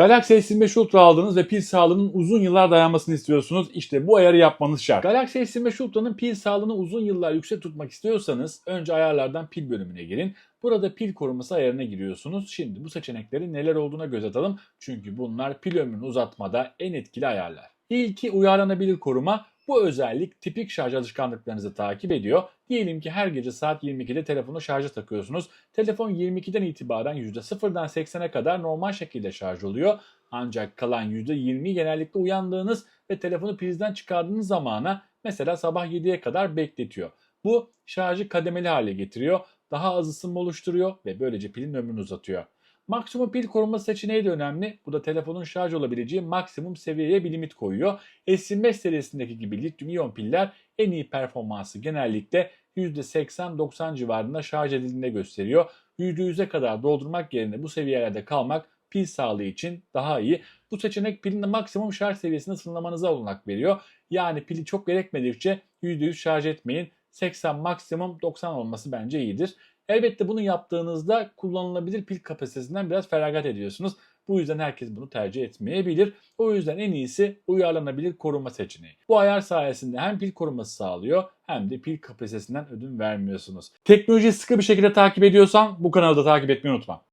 Galaxy S25 Ultra aldınız ve pil sağlığının uzun yıllar dayanmasını istiyorsunuz. İşte bu ayarı yapmanız şart. Galaxy S25 Ultra'nın pil sağlığını uzun yıllar yüksek tutmak istiyorsanız önce ayarlardan pil bölümüne girin. Burada pil koruması ayarına giriyorsunuz. Şimdi bu seçeneklerin neler olduğuna göz atalım. Çünkü bunlar pil ömrünü uzatmada en etkili ayarlar. İlki uyarlanabilir koruma. Bu özellik tipik şarj alışkanlıklarınızı takip ediyor. Diyelim ki her gece saat 22'de telefonu şarja takıyorsunuz. Telefon 22'den itibaren %0'dan 80'e kadar normal şekilde şarj oluyor. Ancak kalan %20 genellikle uyandığınız ve telefonu prizden çıkardığınız zamana mesela sabah 7'ye kadar bekletiyor. Bu şarjı kademeli hale getiriyor, daha az ısınma oluşturuyor ve böylece pilin ömrünü uzatıyor. Maksimum pil koruma seçeneği de önemli. Bu da telefonun şarj olabileceği maksimum seviyeye bir limit koyuyor. S25 serisindeki gibi lityum iyon piller en iyi performansı genellikle %80-90 civarında şarj edildiğinde gösteriyor. %100'e kadar doldurmak yerine bu seviyelerde kalmak pil sağlığı için daha iyi. Bu seçenek pilin de maksimum şarj seviyesini sınırlamanıza olanak veriyor. Yani pili çok gerekmedikçe %100 şarj etmeyin. 80 maksimum 90 olması bence iyidir. Elbette bunu yaptığınızda kullanılabilir pil kapasitesinden biraz feragat ediyorsunuz. Bu yüzden herkes bunu tercih etmeyebilir. O yüzden en iyisi uyarlanabilir koruma seçeneği. Bu ayar sayesinde hem pil koruması sağlıyor hem de pil kapasitesinden ödün vermiyorsunuz. Teknolojiyi sıkı bir şekilde takip ediyorsan bu kanalı da takip etmeyi unutma.